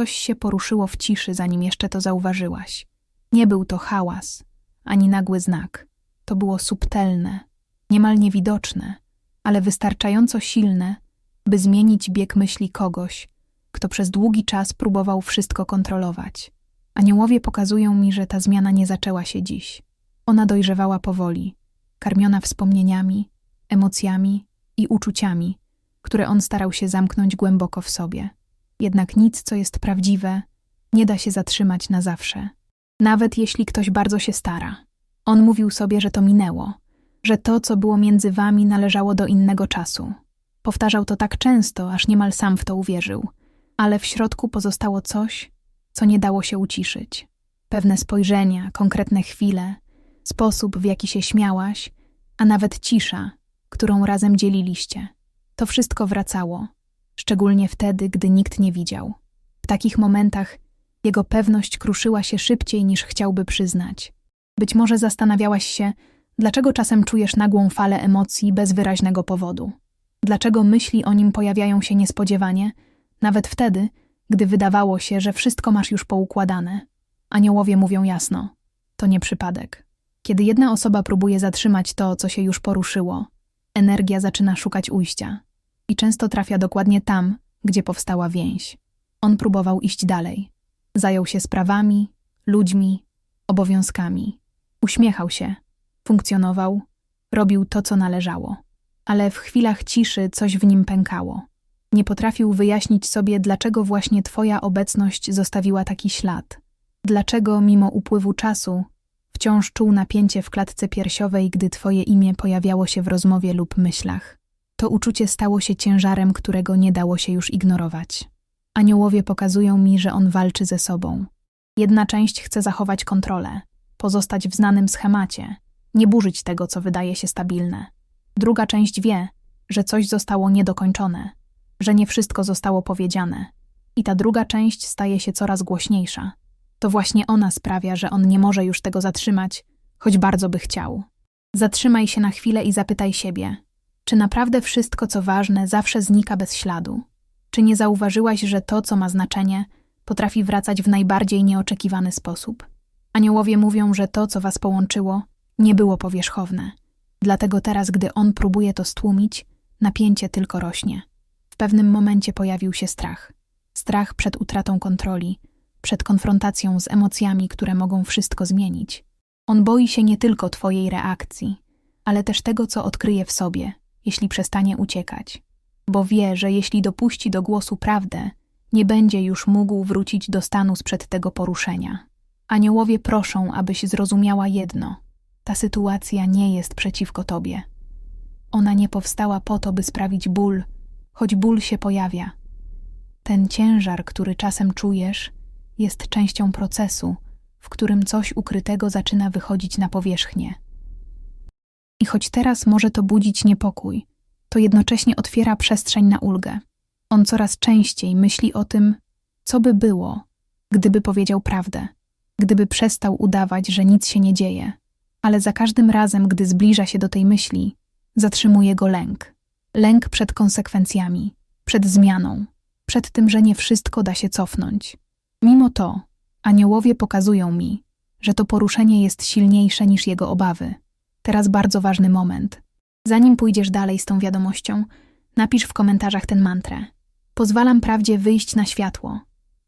coś się poruszyło w ciszy, zanim jeszcze to zauważyłaś. Nie był to hałas, ani nagły znak. To było subtelne, niemal niewidoczne, ale wystarczająco silne, by zmienić bieg myśli kogoś, kto przez długi czas próbował wszystko kontrolować. Aniołowie pokazują mi, że ta zmiana nie zaczęła się dziś. Ona dojrzewała powoli, karmiona wspomnieniami, emocjami i uczuciami, które on starał się zamknąć głęboko w sobie. Jednak nic, co jest prawdziwe, nie da się zatrzymać na zawsze. Nawet jeśli ktoś bardzo się stara. On mówił sobie, że to minęło, że to, co było między wami, należało do innego czasu. Powtarzał to tak często, aż niemal sam w to uwierzył, ale w środku pozostało coś, co nie dało się uciszyć. Pewne spojrzenia, konkretne chwile, sposób, w jaki się śmiałaś, a nawet cisza, którą razem dzieliliście. To wszystko wracało, szczególnie wtedy, gdy nikt nie widział. W takich momentach jego pewność kruszyła się szybciej niż chciałby przyznać. Być może zastanawiałaś się, dlaczego czasem czujesz nagłą falę emocji bez wyraźnego powodu. Dlaczego myśli o nim pojawiają się niespodziewanie, nawet wtedy, gdy wydawało się, że wszystko masz już poukładane. Aniołowie mówią jasno: to nie przypadek. Kiedy jedna osoba próbuje zatrzymać to, co się już poruszyło, energia zaczyna szukać ujścia i często trafia dokładnie tam, gdzie powstała więź. On próbował iść dalej. Zajął się sprawami, ludźmi, obowiązkami. Uśmiechał się, funkcjonował, robił to, co należało. Ale w chwilach ciszy coś w nim pękało. Nie potrafił wyjaśnić sobie, dlaczego właśnie Twoja obecność zostawiła taki ślad. Dlaczego, mimo upływu czasu, wciąż czuł napięcie w klatce piersiowej, gdy Twoje imię pojawiało się w rozmowie lub myślach. To uczucie stało się ciężarem, którego nie dało się już ignorować. Aniołowie pokazują mi, że on walczy ze sobą. Jedna część chce zachować kontrolę, pozostać w znanym schemacie, nie burzyć tego, co wydaje się stabilne. Druga część wie, że coś zostało niedokończone, że nie wszystko zostało powiedziane. I ta druga część staje się coraz głośniejsza. To właśnie ona sprawia, że on nie może już tego zatrzymać, choć bardzo by chciał. Zatrzymaj się na chwilę i zapytaj siebie, czy naprawdę wszystko, co ważne, zawsze znika bez śladu? Czy nie zauważyłaś, że to, co ma znaczenie, potrafi wracać w najbardziej nieoczekiwany sposób? Aniołowie mówią, że to, co was połączyło, nie było powierzchowne. Dlatego teraz, gdy on próbuje to stłumić, napięcie tylko rośnie. W pewnym momencie pojawił się strach. Strach przed utratą kontroli, przed konfrontacją z emocjami, które mogą wszystko zmienić. On boi się nie tylko Twojej reakcji, ale też tego, co odkryje w sobie, jeśli przestanie uciekać. Bo wie, że jeśli dopuści do głosu prawdę, nie będzie już mógł wrócić do stanu sprzed tego poruszenia. Aniołowie proszą, abyś zrozumiała jedno: ta sytuacja nie jest przeciwko tobie. Ona nie powstała po to, by sprawić ból, choć ból się pojawia. Ten ciężar, który czasem czujesz, jest częścią procesu, w którym coś ukrytego zaczyna wychodzić na powierzchnię. I choć teraz może to budzić niepokój, to jednocześnie otwiera przestrzeń na ulgę. On coraz częściej myśli o tym, co by było, gdyby powiedział prawdę, gdyby przestał udawać, że nic się nie dzieje, ale za każdym razem, gdy zbliża się do tej myśli, zatrzymuje go lęk. Lęk przed konsekwencjami, przed zmianą, przed tym, że nie wszystko da się cofnąć. Mimo to, aniołowie pokazują mi, że to poruszenie jest silniejsze niż jego obawy. Teraz bardzo ważny moment. Zanim pójdziesz dalej z tą wiadomością, napisz w komentarzach ten mantrę. Pozwalam prawdzie wyjść na światło,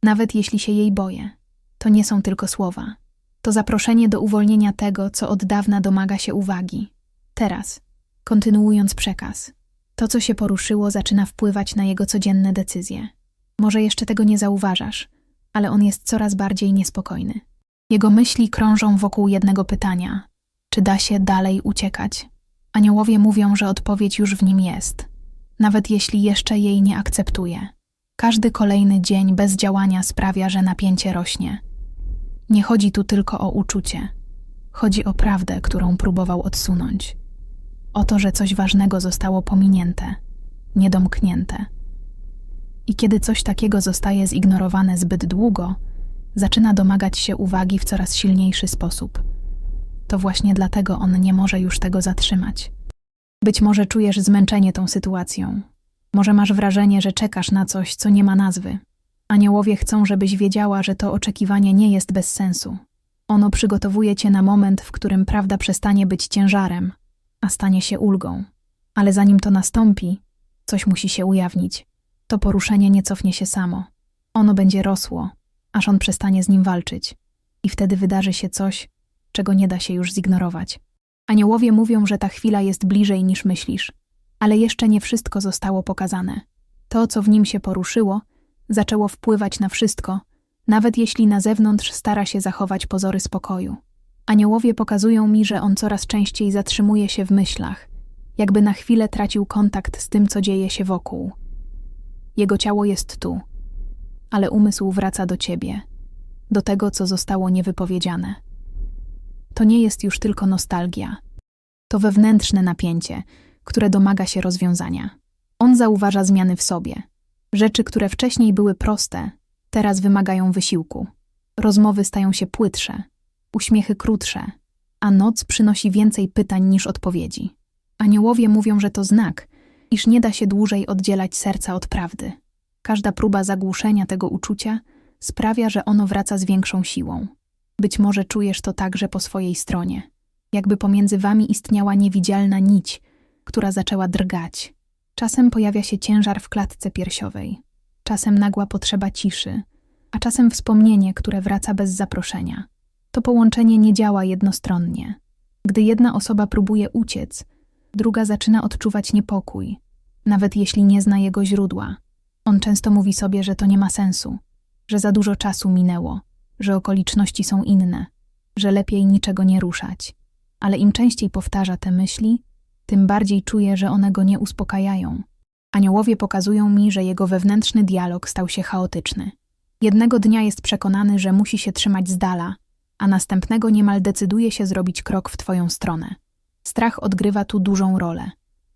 nawet jeśli się jej boję. To nie są tylko słowa. To zaproszenie do uwolnienia tego, co od dawna domaga się uwagi. Teraz, kontynuując przekaz, to, co się poruszyło, zaczyna wpływać na jego codzienne decyzje. Może jeszcze tego nie zauważasz, ale on jest coraz bardziej niespokojny. Jego myśli krążą wokół jednego pytania: czy da się dalej uciekać? Aniołowie mówią, że odpowiedź już w nim jest, nawet jeśli jeszcze jej nie akceptuje. Każdy kolejny dzień bez działania sprawia, że napięcie rośnie. Nie chodzi tu tylko o uczucie, chodzi o prawdę, którą próbował odsunąć. O to, że coś ważnego zostało pominięte, niedomknięte. I kiedy coś takiego zostaje zignorowane zbyt długo, zaczyna domagać się uwagi w coraz silniejszy sposób. To właśnie dlatego on nie może już tego zatrzymać. Być może czujesz zmęczenie tą sytuacją. Może masz wrażenie, że czekasz na coś, co nie ma nazwy. Aniołowie chcą, żebyś wiedziała, że to oczekiwanie nie jest bez sensu. Ono przygotowuje cię na moment, w którym prawda przestanie być ciężarem, a stanie się ulgą. Ale zanim to nastąpi, coś musi się ujawnić. To poruszenie nie cofnie się samo. Ono będzie rosło, aż on przestanie z nim walczyć. I wtedy wydarzy się coś, czego nie da się już zignorować. Aniołowie mówią, że ta chwila jest bliżej niż myślisz, ale jeszcze nie wszystko zostało pokazane. To, co w nim się poruszyło, zaczęło wpływać na wszystko, nawet jeśli na zewnątrz stara się zachować pozory spokoju. Aniołowie pokazują mi, że on coraz częściej zatrzymuje się w myślach, jakby na chwilę tracił kontakt z tym, co dzieje się wokół. Jego ciało jest tu, ale umysł wraca do ciebie, do tego, co zostało niewypowiedziane. To nie jest już tylko nostalgia. To wewnętrzne napięcie, które domaga się rozwiązania. On zauważa zmiany w sobie. Rzeczy, które wcześniej były proste, teraz wymagają wysiłku. Rozmowy stają się płytsze, uśmiechy krótsze, a noc przynosi więcej pytań niż odpowiedzi. Aniołowie mówią, że to znak, iż nie da się dłużej oddzielać serca od prawdy. Każda próba zagłuszenia tego uczucia sprawia, że ono wraca z większą siłą. Być może czujesz to także po swojej stronie, jakby pomiędzy wami istniała niewidzialna nić, która zaczęła drgać. Czasem pojawia się ciężar w klatce piersiowej, czasem nagła potrzeba ciszy, a czasem wspomnienie, które wraca bez zaproszenia. To połączenie nie działa jednostronnie. Gdy jedna osoba próbuje uciec, druga zaczyna odczuwać niepokój, nawet jeśli nie zna jego źródła. On często mówi sobie, że to nie ma sensu, że za dużo czasu minęło, że okoliczności są inne, że lepiej niczego nie ruszać. Ale im częściej powtarza te myśli, tym bardziej czuje, że one go nie uspokajają. Aniołowie pokazują mi, że jego wewnętrzny dialog stał się chaotyczny. Jednego dnia jest przekonany, że musi się trzymać z dala, a następnego niemal decyduje się zrobić krok w twoją stronę. Strach odgrywa tu dużą rolę.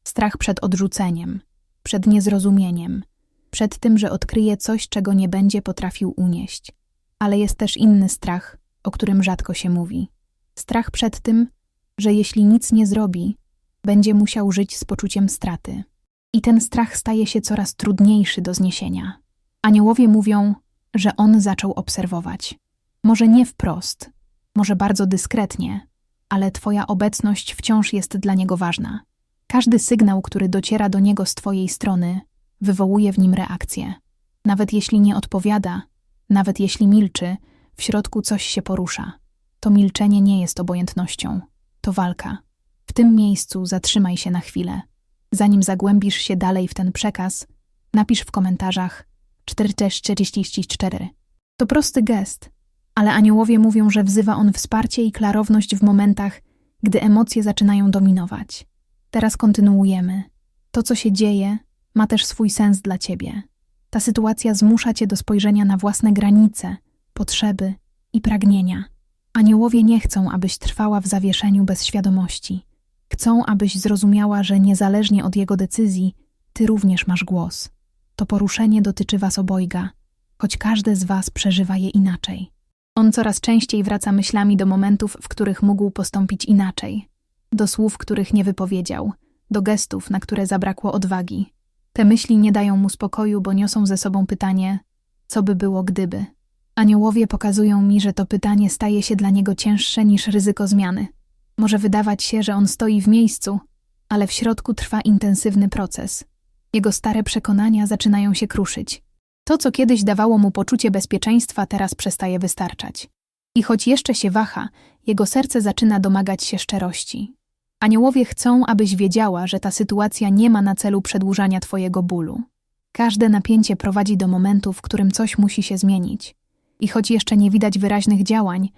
Strach przed odrzuceniem, przed niezrozumieniem, przed tym, że odkryje coś, czego nie będzie potrafił unieść. Ale jest też inny strach, o którym rzadko się mówi. Strach przed tym, że jeśli nic nie zrobi, będzie musiał żyć z poczuciem straty. I ten strach staje się coraz trudniejszy do zniesienia. Aniołowie mówią, że on zaczął obserwować. Może nie wprost, może bardzo dyskretnie, ale Twoja obecność wciąż jest dla niego ważna. Każdy sygnał, który dociera do niego z Twojej strony, wywołuje w nim reakcję. Nawet jeśli nie odpowiada, nawet jeśli milczy, w środku coś się porusza. To milczenie nie jest obojętnością, to walka. W tym miejscu zatrzymaj się na chwilę. Zanim zagłębisz się dalej w ten przekaz, napisz w komentarzach 444. To prosty gest, ale aniołowie mówią, że wzywa on wsparcie i klarowność w momentach, gdy emocje zaczynają dominować. Teraz kontynuujemy. To, co się dzieje, ma też swój sens dla ciebie. Ta sytuacja zmusza cię do spojrzenia na własne granice, potrzeby i pragnienia. Aniołowie nie chcą, abyś trwała w zawieszeniu bez świadomości. Chcą, abyś zrozumiała, że niezależnie od jego decyzji, ty również masz głos. To poruszenie dotyczy was obojga, choć każde z was przeżywa je inaczej. On coraz częściej wraca myślami do momentów, w których mógł postąpić inaczej, do słów, których nie wypowiedział, do gestów, na które zabrakło odwagi. Te myśli nie dają mu spokoju, bo niosą ze sobą pytanie: co by było gdyby? Aniołowie pokazują mi, że to pytanie staje się dla niego cięższe niż ryzyko zmiany. Może wydawać się, że on stoi w miejscu, ale w środku trwa intensywny proces. Jego stare przekonania zaczynają się kruszyć. To, co kiedyś dawało mu poczucie bezpieczeństwa, teraz przestaje wystarczać. I choć jeszcze się waha, jego serce zaczyna domagać się szczerości. Aniołowie chcą, abyś wiedziała, że ta sytuacja nie ma na celu przedłużania twojego bólu. Każde napięcie prowadzi do momentu, w którym coś musi się zmienić. I choć jeszcze nie widać wyraźnych działań,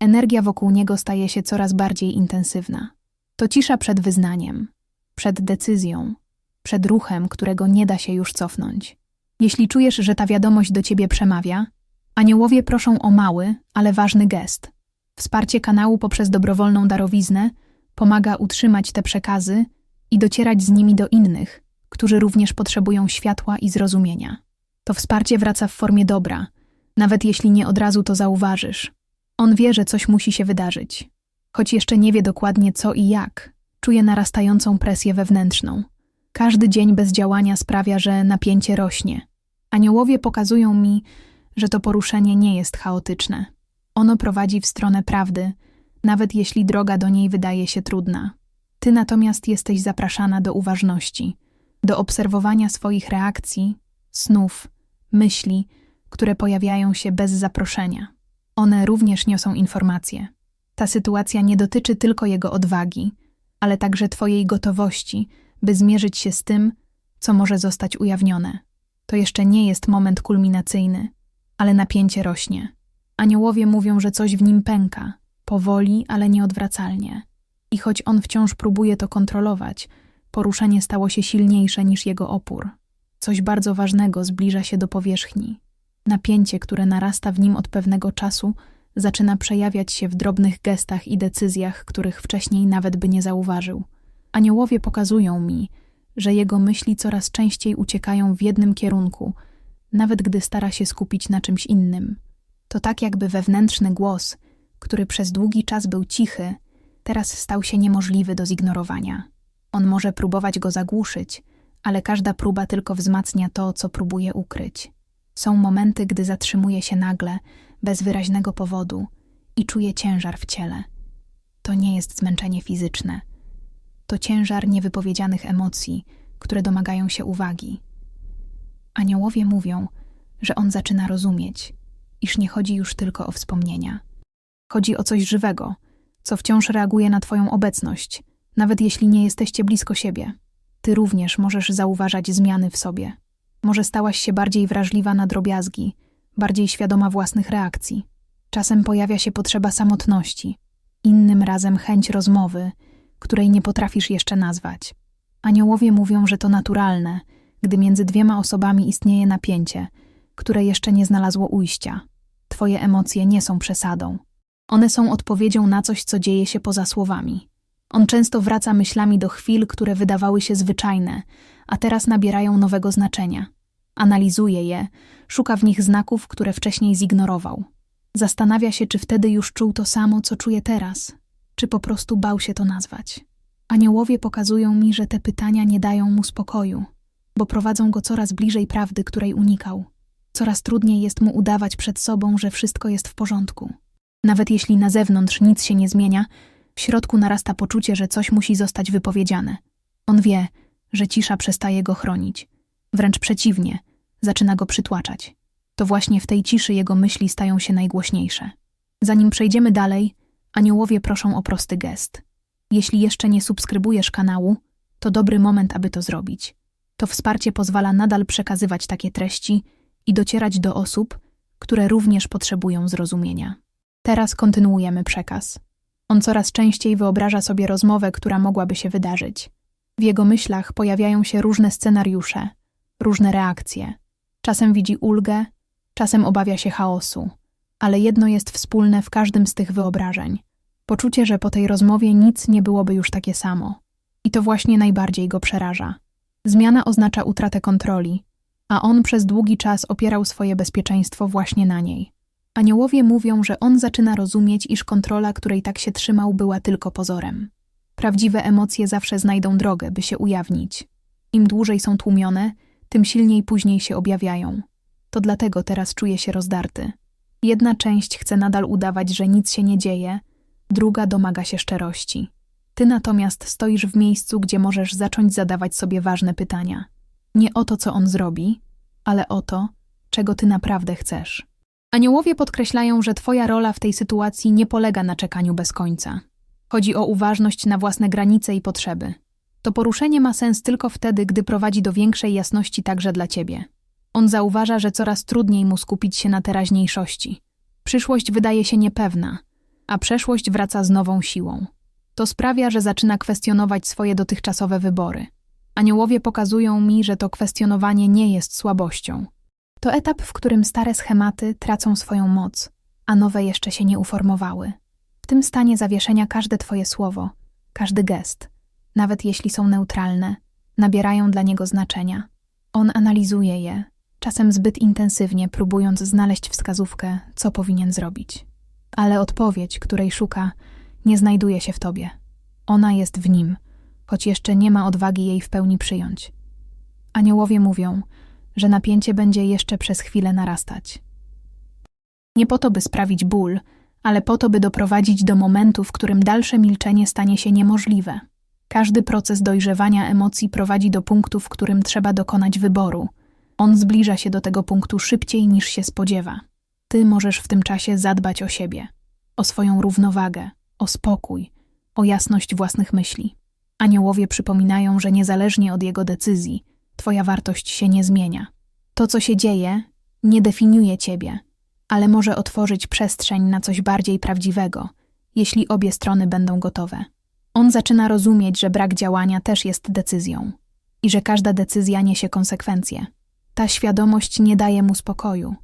energia wokół niego staje się coraz bardziej intensywna. To cisza przed wyznaniem, przed decyzją, przed ruchem, którego nie da się już cofnąć. Jeśli czujesz, że ta wiadomość do ciebie przemawia, aniołowie proszą o mały, ale ważny gest. Wsparcie kanału poprzez dobrowolną darowiznę pomaga utrzymać te przekazy i docierać z nimi do innych, którzy również potrzebują światła i zrozumienia. To wsparcie wraca w formie dobra, nawet jeśli nie od razu to zauważysz. On wie, że coś musi się wydarzyć, choć jeszcze nie wie dokładnie co i jak. Czuje narastającą presję wewnętrzną. Każdy dzień bez działania sprawia, że napięcie rośnie. Aniołowie pokazują mi, że to poruszenie nie jest chaotyczne. Ono prowadzi w stronę prawdy, nawet jeśli droga do niej wydaje się trudna. Ty natomiast jesteś zapraszana do uważności, do obserwowania swoich reakcji, snów, myśli, które pojawiają się bez zaproszenia. One również niosą informacje. Ta sytuacja nie dotyczy tylko jego odwagi, ale także Twojej gotowości, by zmierzyć się z tym, co może zostać ujawnione. To jeszcze nie jest moment kulminacyjny, ale napięcie rośnie. Aniołowie mówią, że coś w nim pęka, powoli, ale nieodwracalnie. I choć on wciąż próbuje to kontrolować, poruszenie stało się silniejsze niż jego opór. Coś bardzo ważnego zbliża się do powierzchni. Napięcie, które narasta w nim od pewnego czasu, zaczyna przejawiać się w drobnych gestach i decyzjach, których wcześniej nawet by nie zauważył. Aniołowie pokazują mi, że jego myśli coraz częściej uciekają w jednym kierunku, nawet gdy stara się skupić na czymś innym. To tak jakby wewnętrzny głos, który przez długi czas był cichy, teraz stał się niemożliwy do zignorowania. On może próbować go zagłuszyć, ale każda próba tylko wzmacnia to, co próbuje ukryć. Są momenty, gdy zatrzymuje się nagle, bez wyraźnego powodu i czuje ciężar w ciele. To nie jest zmęczenie fizyczne. To ciężar niewypowiedzianych emocji, które domagają się uwagi. Aniołowie mówią, że on zaczyna rozumieć, iż nie chodzi już tylko o wspomnienia. Chodzi o coś żywego, co wciąż reaguje na Twoją obecność, nawet jeśli nie jesteście blisko siebie. Ty również możesz zauważać zmiany w sobie. Może stałaś się bardziej wrażliwa na drobiazgi, bardziej świadoma własnych reakcji. Czasem pojawia się potrzeba samotności, innym razem chęć rozmowy, której nie potrafisz jeszcze nazwać. Aniołowie mówią, że to naturalne, gdy między dwiema osobami istnieje napięcie, które jeszcze nie znalazło ujścia. Twoje emocje nie są przesadą. One są odpowiedzią na coś, co dzieje się poza słowami. On często wraca myślami do chwil, które wydawały się zwyczajne, a teraz nabierają nowego znaczenia. Analizuje je, szuka w nich znaków, które wcześniej zignorował. Zastanawia się, czy wtedy już czuł to samo, co czuje teraz, czy po prostu bał się to nazwać. Aniołowie pokazują mi, że te pytania nie dają mu spokoju, bo prowadzą go coraz bliżej prawdy, której unikał. Coraz trudniej jest mu udawać przed sobą, że wszystko jest w porządku. Nawet jeśli na zewnątrz nic się nie zmienia, w środku narasta poczucie, że coś musi zostać wypowiedziane. On wie, że cisza przestaje go chronić. Wręcz przeciwnie, zaczyna go przytłaczać. To właśnie w tej ciszy jego myśli stają się najgłośniejsze. Zanim przejdziemy dalej, aniołowie proszą o prosty gest. Jeśli jeszcze nie subskrybujesz kanału, to dobry moment, aby to zrobić. To wsparcie pozwala nadal przekazywać takie treści i docierać do osób, które również potrzebują zrozumienia. Teraz kontynuujemy przekaz. On coraz częściej wyobraża sobie rozmowę, która mogłaby się wydarzyć. W jego myślach pojawiają się różne scenariusze, różne reakcje. Czasem widzi ulgę, czasem obawia się chaosu, ale jedno jest wspólne w każdym z tych wyobrażeń poczucie, że po tej rozmowie nic nie byłoby już takie samo. I to właśnie najbardziej go przeraża. Zmiana oznacza utratę kontroli, a on przez długi czas opierał swoje bezpieczeństwo właśnie na niej. Aniołowie mówią, że on zaczyna rozumieć, iż kontrola, której tak się trzymał, była tylko pozorem. Prawdziwe emocje zawsze znajdą drogę, by się ujawnić. Im dłużej są tłumione, tym silniej później się objawiają. To dlatego teraz czuje się rozdarty. Jedna część chce nadal udawać, że nic się nie dzieje, druga domaga się szczerości. Ty natomiast stoisz w miejscu, gdzie możesz zacząć zadawać sobie ważne pytania. Nie o to, co on zrobi, ale o to, czego ty naprawdę chcesz. Aniołowie podkreślają, że twoja rola w tej sytuacji nie polega na czekaniu bez końca. Chodzi o uważność na własne granice i potrzeby. To poruszenie ma sens tylko wtedy, gdy prowadzi do większej jasności także dla ciebie. On zauważa, że coraz trudniej mu skupić się na teraźniejszości. Przyszłość wydaje się niepewna, a przeszłość wraca z nową siłą. To sprawia, że zaczyna kwestionować swoje dotychczasowe wybory. Aniołowie pokazują mi, że to kwestionowanie nie jest słabością. To etap, w którym stare schematy tracą swoją moc, a nowe jeszcze się nie uformowały. W tym stanie zawieszenia każde Twoje słowo, każdy gest, nawet jeśli są neutralne, nabierają dla niego znaczenia. On analizuje je, czasem zbyt intensywnie, próbując znaleźć wskazówkę, co powinien zrobić. Ale odpowiedź, której szuka, nie znajduje się w tobie. Ona jest w nim, choć jeszcze nie ma odwagi jej w pełni przyjąć. Aniołowie mówią, że napięcie będzie jeszcze przez chwilę narastać. Nie po to, by sprawić ból, ale po to, by doprowadzić do momentu, w którym dalsze milczenie stanie się niemożliwe. Każdy proces dojrzewania emocji prowadzi do punktu, w którym trzeba dokonać wyboru. On zbliża się do tego punktu szybciej niż się spodziewa. Ty możesz w tym czasie zadbać o siebie, o swoją równowagę, o spokój, o jasność własnych myśli. Aniołowie przypominają, że niezależnie od jego decyzji, twoja wartość się nie zmienia. To, co się dzieje, nie definiuje ciebie, ale może otworzyć przestrzeń na coś bardziej prawdziwego, jeśli obie strony będą gotowe. On zaczyna rozumieć, że brak działania też jest decyzją i że każda decyzja niesie konsekwencje. Ta świadomość nie daje mu spokoju.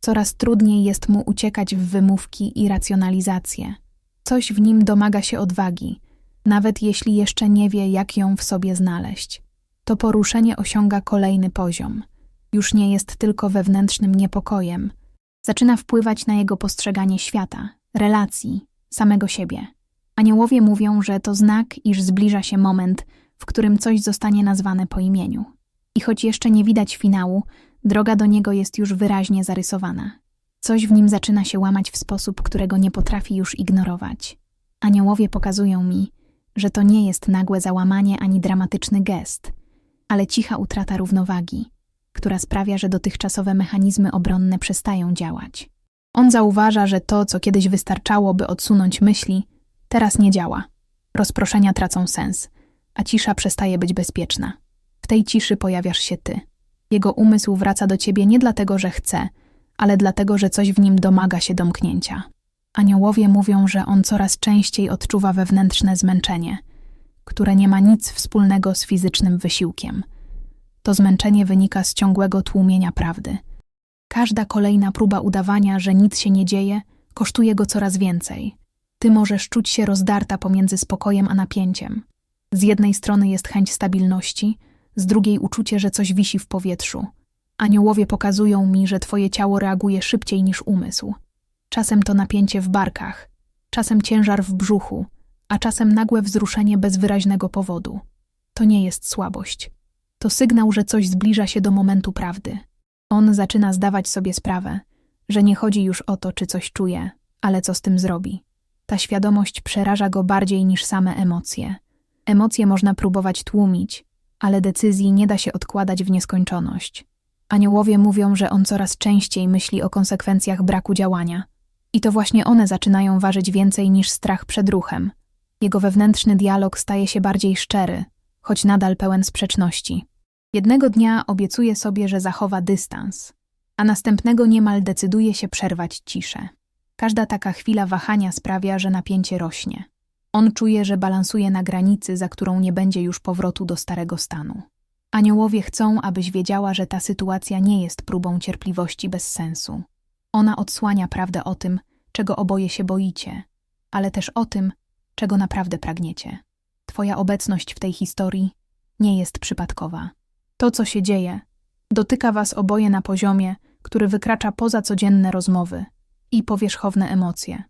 Coraz trudniej jest mu uciekać w wymówki i racjonalizacje. Coś w nim domaga się odwagi, nawet jeśli jeszcze nie wie, jak ją w sobie znaleźć. To poruszenie osiąga kolejny poziom. Już nie jest tylko wewnętrznym niepokojem. Zaczyna wpływać na jego postrzeganie świata, relacji, samego siebie. Aniołowie mówią, że to znak, iż zbliża się moment, w którym coś zostanie nazwane po imieniu. I choć jeszcze nie widać finału, droga do niego jest już wyraźnie zarysowana. Coś w nim zaczyna się łamać w sposób, którego nie potrafi już ignorować. Aniołowie pokazują mi, że to nie jest nagłe załamanie ani dramatyczny gest, ale cicha utrata równowagi, która sprawia, że dotychczasowe mechanizmy obronne przestają działać. On zauważa, że to, co kiedyś wystarczało, by odsunąć myśli, teraz nie działa. Rozproszenia tracą sens, a cisza przestaje być bezpieczna. W tej ciszy pojawiasz się ty. Jego umysł wraca do ciebie nie dlatego, że chce, ale dlatego, że coś w nim domaga się domknięcia. Aniołowie mówią, że on coraz częściej odczuwa wewnętrzne zmęczenie, które nie ma nic wspólnego z fizycznym wysiłkiem. To zmęczenie wynika z ciągłego tłumienia prawdy. Każda kolejna próba udawania, że nic się nie dzieje, kosztuje go coraz więcej. Ty możesz czuć się rozdarta pomiędzy spokojem a napięciem. Z jednej strony jest chęć stabilności, z drugiej uczucie, że coś wisi w powietrzu. Aniołowie pokazują mi, że twoje ciało reaguje szybciej niż umysł. Czasem to napięcie w barkach, czasem ciężar w brzuchu, a czasem nagłe wzruszenie bez wyraźnego powodu. To nie jest słabość. To sygnał, że coś zbliża się do momentu prawdy. On zaczyna zdawać sobie sprawę, że nie chodzi już o to, czy coś czuje, ale co z tym zrobi. Ta świadomość przeraża go bardziej niż same emocje. Emocje można próbować tłumić, ale decyzji nie da się odkładać w nieskończoność. Aniołowie mówią, że on coraz częściej myśli o konsekwencjach braku działania. I to właśnie one zaczynają ważyć więcej niż strach przed ruchem. Jego wewnętrzny dialog staje się bardziej szczery, choć nadal pełen sprzeczności. Jednego dnia obiecuje sobie, że zachowa dystans, a następnego niemal decyduje się przerwać ciszę. Każda taka chwila wahania sprawia, że napięcie rośnie. On czuje, że balansuje na granicy, za którą nie będzie już powrotu do starego stanu. Aniołowie chcą, abyś wiedziała, że ta sytuacja nie jest próbą cierpliwości bez sensu. Ona odsłania prawdę o tym, czego oboje się boicie, ale też o tym, czego naprawdę pragniecie. Twoja obecność w tej historii nie jest przypadkowa. To, co się dzieje, dotyka was oboje na poziomie, który wykracza poza codzienne rozmowy i powierzchowne emocje.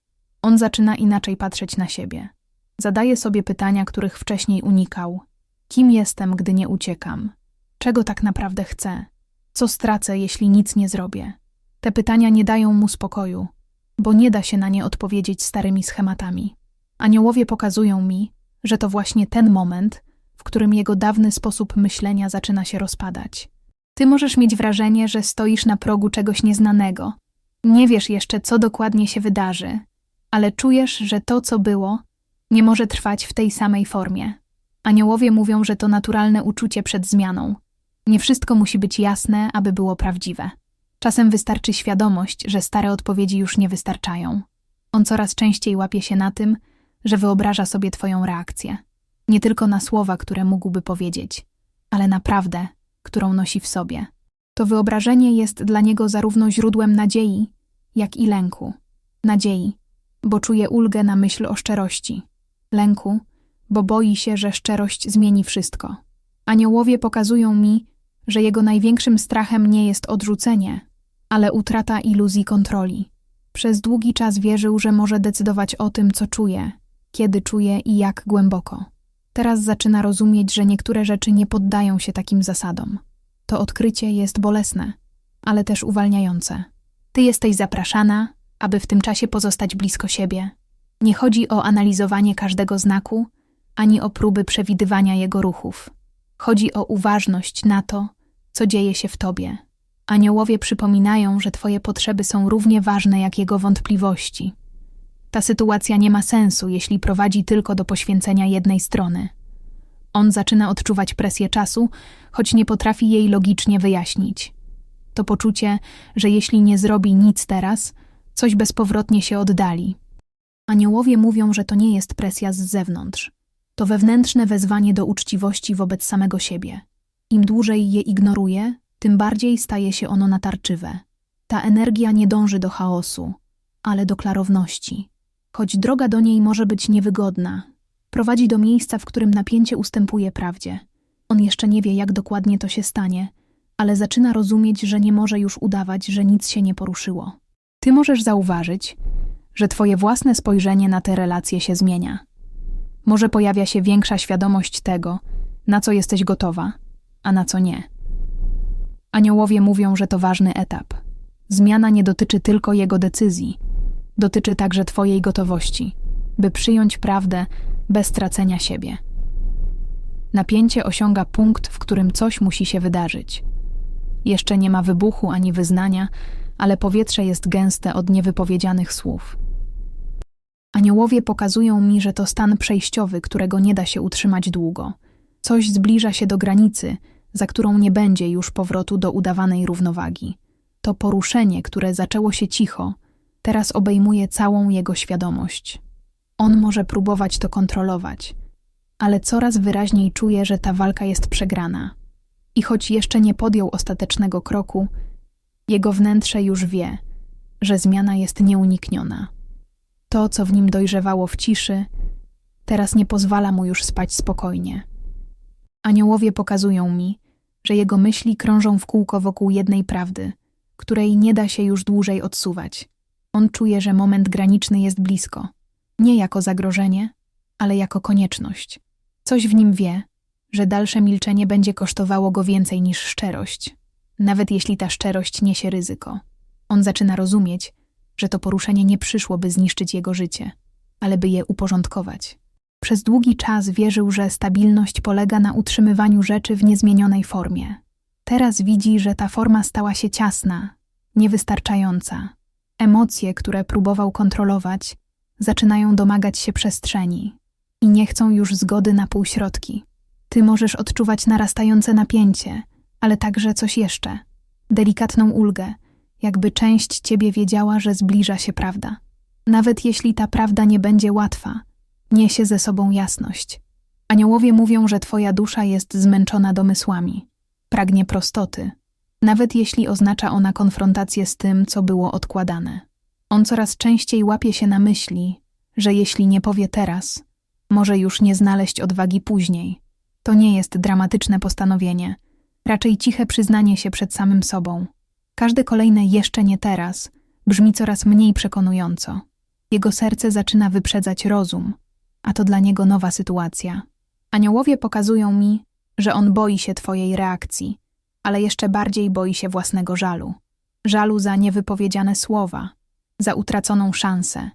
On zaczyna inaczej patrzeć na siebie. Zadaje sobie pytania, których wcześniej unikał. Kim jestem, gdy nie uciekam? Czego tak naprawdę chcę? Co stracę, jeśli nic nie zrobię? Te pytania nie dają mu spokoju, bo nie da się na nie odpowiedzieć starymi schematami. Aniołowie pokazują mi, że to właśnie ten moment, w którym jego dawny sposób myślenia zaczyna się rozpadać. Ty możesz mieć wrażenie, że stoisz na progu czegoś nieznanego. Nie wiesz jeszcze, co dokładnie się wydarzy, ale czujesz, że to, co było, nie może trwać w tej samej formie. Aniołowie mówią, że to naturalne uczucie przed zmianą. Nie wszystko musi być jasne, aby było prawdziwe. Czasem wystarczy świadomość, że stare odpowiedzi już nie wystarczają. On coraz częściej łapie się na tym, że wyobraża sobie Twoją reakcję. Nie tylko na słowa, które mógłby powiedzieć, ale na prawdę, którą nosi w sobie. To wyobrażenie jest dla niego zarówno źródłem nadziei, jak i lęku. Nadziei, bo czuje ulgę na myśl o szczerości. Lęku, bo boi się, że szczerość zmieni wszystko. Aniołowie pokazują mi, że jego największym strachem nie jest odrzucenie, ale utrata iluzji kontroli. Przez długi czas wierzył, że może decydować o tym, co czuje, kiedy czuje i jak głęboko. Teraz zaczyna rozumieć, że niektóre rzeczy nie poddają się takim zasadom. To odkrycie jest bolesne, ale też uwalniające. Ty jesteś zapraszana, aby w tym czasie pozostać blisko siebie. Nie chodzi o analizowanie każdego znaku, ani o próby przewidywania jego ruchów. Chodzi o uważność na to, co dzieje się w tobie. Aniołowie przypominają, że twoje potrzeby są równie ważne jak jego wątpliwości. Ta sytuacja nie ma sensu, jeśli prowadzi tylko do poświęcenia jednej strony. On zaczyna odczuwać presję czasu, choć nie potrafi jej logicznie wyjaśnić. To poczucie, że jeśli nie zrobi nic teraz, coś bezpowrotnie się oddali. Aniołowie mówią, że to nie jest presja z zewnątrz. To wewnętrzne wezwanie do uczciwości wobec samego siebie. Im dłużej je ignoruje, tym bardziej staje się ono natarczywe. Ta energia nie dąży do chaosu, ale do klarowności. Choć droga do niej może być niewygodna, prowadzi do miejsca, w którym napięcie ustępuje prawdzie. On jeszcze nie wie, jak dokładnie to się stanie, ale zaczyna rozumieć, że nie może już udawać, że nic się nie poruszyło. Ty możesz zauważyć, że twoje własne spojrzenie na te relacje się zmienia. Może pojawia się większa świadomość tego, na co jesteś gotowa, a na co nie. Aniołowie mówią, że to ważny etap. Zmiana nie dotyczy tylko jego decyzji, dotyczy także Twojej gotowości, by przyjąć prawdę bez tracenia siebie. Napięcie osiąga punkt, w którym coś musi się wydarzyć. Jeszcze nie ma wybuchu ani wyznania, ale powietrze jest gęste od niewypowiedzianych słów. Aniołowie pokazują mi, że to stan przejściowy, którego nie da się utrzymać długo. Coś zbliża się do granicy, za którą nie będzie już powrotu do udawanej równowagi. To poruszenie, które zaczęło się cicho, teraz obejmuje całą jego świadomość. On może próbować to kontrolować, ale coraz wyraźniej czuje, że ta walka jest przegrana. I choć jeszcze nie podjął ostatecznego kroku, jego wnętrze już wie, że zmiana jest nieunikniona. To, co w nim dojrzewało w ciszy, teraz nie pozwala mu już spać spokojnie. Aniołowie pokazują mi, że jego myśli krążą w kółko wokół jednej prawdy, której nie da się już dłużej odsuwać. On czuje, że moment graniczny jest blisko. Nie jako zagrożenie, ale jako konieczność. Coś w nim wie, że dalsze milczenie będzie kosztowało go więcej niż szczerość, nawet jeśli ta szczerość niesie ryzyko. On zaczyna rozumieć, że to poruszenie nie przyszło, by zniszczyć jego życie, ale by je uporządkować. Przez długi czas wierzył, że stabilność polega na utrzymywaniu rzeczy w niezmienionej formie. Teraz widzi, że ta forma stała się ciasna, niewystarczająca. Emocje, które próbował kontrolować, zaczynają domagać się przestrzeni i nie chcą już zgody na półśrodki. Ty możesz odczuwać narastające napięcie, ale także coś jeszcze delikatną ulgę, jakby część ciebie wiedziała, że zbliża się prawda. Nawet jeśli ta prawda nie będzie łatwa, niesie ze sobą jasność. Aniołowie mówią, że twoja dusza jest zmęczona domysłami, pragnie prostoty, nawet jeśli oznacza ona konfrontację z tym, co było odkładane. On coraz częściej łapie się na myśli, że jeśli nie powie teraz, może już nie znaleźć odwagi później. To nie jest dramatyczne postanowienie, raczej ciche przyznanie się przed samym sobą. Każde kolejne jeszcze nie teraz brzmi coraz mniej przekonująco. Jego serce zaczyna wyprzedzać rozum, a to dla niego nowa sytuacja. Aniołowie pokazują mi, że on boi się Twojej reakcji, ale jeszcze bardziej boi się własnego żalu. Żalu za niewypowiedziane słowa, za utraconą szansę,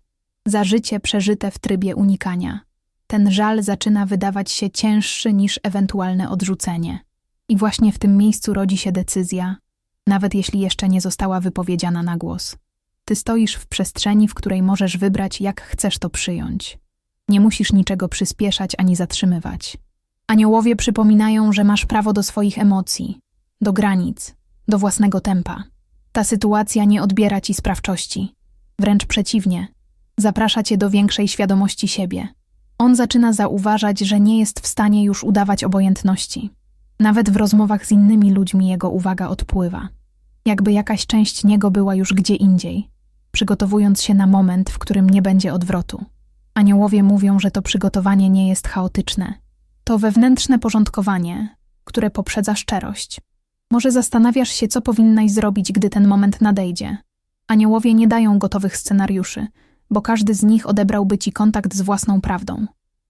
za życie przeżyte w trybie unikania. Ten żal zaczyna wydawać się cięższy niż ewentualne odrzucenie. I właśnie w tym miejscu rodzi się decyzja, nawet jeśli jeszcze nie została wypowiedziana na głos. Ty stoisz w przestrzeni, w której możesz wybrać, jak chcesz to przyjąć. Nie musisz niczego przyspieszać ani zatrzymywać. Aniołowie przypominają, że masz prawo do swoich emocji, do granic, do własnego tempa. Ta sytuacja nie odbiera ci sprawczości. Wręcz przeciwnie, zaprasza cię do większej świadomości siebie. On zaczyna zauważać, że nie jest w stanie już udawać obojętności. Nawet w rozmowach z innymi ludźmi jego uwaga odpływa. Jakby jakaś część niego była już gdzie indziej, przygotowując się na moment, w którym nie będzie odwrotu. Aniołowie mówią, że to przygotowanie nie jest chaotyczne. To wewnętrzne porządkowanie, które poprzedza szczerość. Może zastanawiasz się, co powinnaś zrobić, gdy ten moment nadejdzie. Aniołowie nie dają gotowych scenariuszy, bo każdy z nich odebrałby ci kontakt z własną prawdą.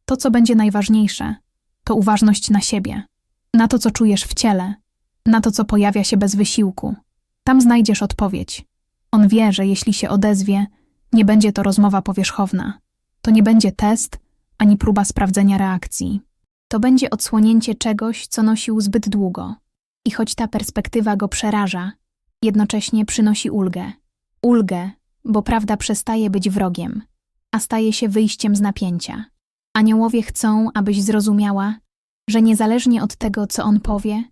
To, co będzie najważniejsze, to uważność na siebie, na to, co czujesz w ciele, na to, co pojawia się bez wysiłku. Tam znajdziesz odpowiedź. On wie, że jeśli się odezwie, Nie będzie to rozmowa powierzchowna. To nie będzie test ani próba sprawdzenia reakcji. To będzie odsłonięcie czegoś, co nosił zbyt długo. I choć ta perspektywa go przeraża, jednocześnie przynosi ulgę. Ulgę, bo prawda przestaje być wrogiem, a staje się wyjściem z napięcia. Aniołowie chcą, abyś zrozumiała, że niezależnie od tego, co on powie,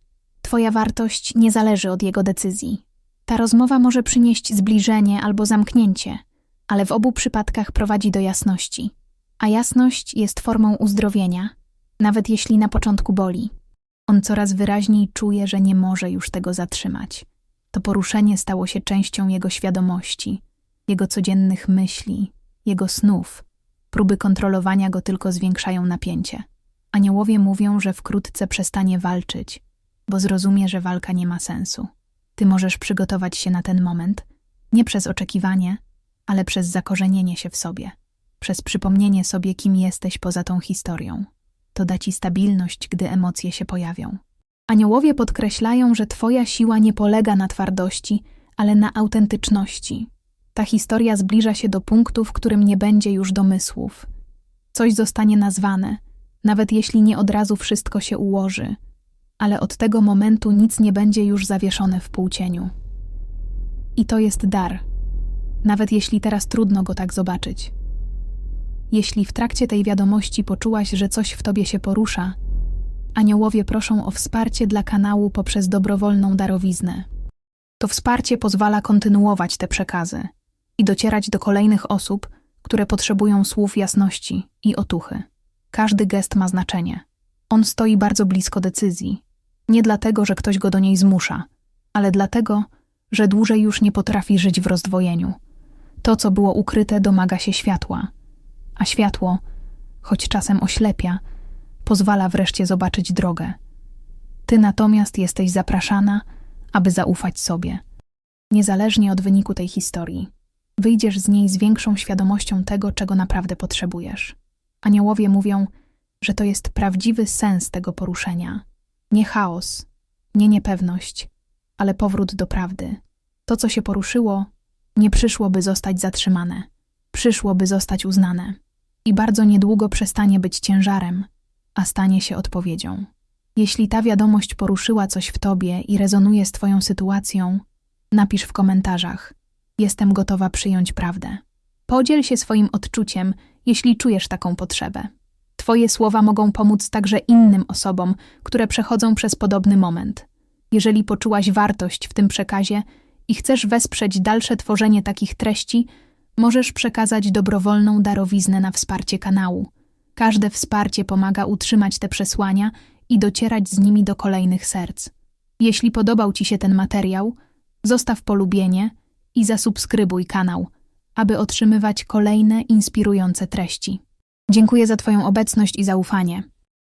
twoja wartość nie zależy od jego decyzji. Ta rozmowa może przynieść zbliżenie albo zamknięcie, ale w obu przypadkach prowadzi do jasności. A jasność jest formą uzdrowienia, nawet jeśli na początku boli. On coraz wyraźniej czuje, że nie może już tego zatrzymać. To poruszenie stało się częścią jego świadomości, jego codziennych myśli, jego snów. Próby kontrolowania go tylko zwiększają napięcie. Aniołowie mówią, że wkrótce przestanie walczyć, bo zrozumie, że walka nie ma sensu. Ty możesz przygotować się na ten moment, nie przez oczekiwanie, ale przez zakorzenienie się w sobie, przez przypomnienie sobie, kim jesteś poza tą historią. To da ci stabilność, gdy emocje się pojawią. Aniołowie podkreślają, że Twoja siła nie polega na twardości, ale na autentyczności. Ta historia zbliża się do punktu, w którym nie będzie już domysłów. Coś zostanie nazwane, nawet jeśli nie od razu wszystko się ułoży, ale od tego momentu nic nie będzie już zawieszone w półcieniu. I to jest dar, nawet jeśli teraz trudno go tak zobaczyć. Jeśli w trakcie tej wiadomości poczułaś, że coś w tobie się porusza, aniołowie proszą o wsparcie dla kanału poprzez dobrowolną darowiznę. To wsparcie pozwala kontynuować te przekazy i docierać do kolejnych osób, które potrzebują słów jasności i otuchy. Każdy gest ma znaczenie. On stoi bardzo blisko decyzji. Nie dlatego, że ktoś go do niej zmusza, ale dlatego, że dłużej już nie potrafi żyć w rozdwojeniu. To, co było ukryte, domaga się światła, a światło, choć czasem oślepia, pozwala wreszcie zobaczyć drogę. Ty natomiast jesteś zapraszana, aby zaufać sobie. Niezależnie od wyniku tej historii, wyjdziesz z niej z większą świadomością tego, czego naprawdę potrzebujesz. Aniołowie mówią, że to jest prawdziwy sens tego poruszenia. Nie chaos, nie niepewność, ale powrót do prawdy. To, co się poruszyło, nie przyszłoby zostać zatrzymane, przyszłoby zostać uznane i bardzo niedługo przestanie być ciężarem, a stanie się odpowiedzią. Jeśli ta wiadomość poruszyła coś w tobie i rezonuje z twoją sytuacją, napisz w komentarzach: Jestem gotowa przyjąć prawdę. Podziel się swoim odczuciem, jeśli czujesz taką potrzebę. Twoje słowa mogą pomóc także innym osobom, które przechodzą przez podobny moment. Jeżeli poczułaś wartość w tym przekazie i chcesz wesprzeć dalsze tworzenie takich treści, możesz przekazać dobrowolną darowiznę na wsparcie kanału. Każde wsparcie pomaga utrzymać te przesłania i docierać z nimi do kolejnych serc. Jeśli podobał Ci się ten materiał, zostaw polubienie i zasubskrybuj kanał, aby otrzymywać kolejne inspirujące treści. Dziękuję za Twoją obecność i zaufanie.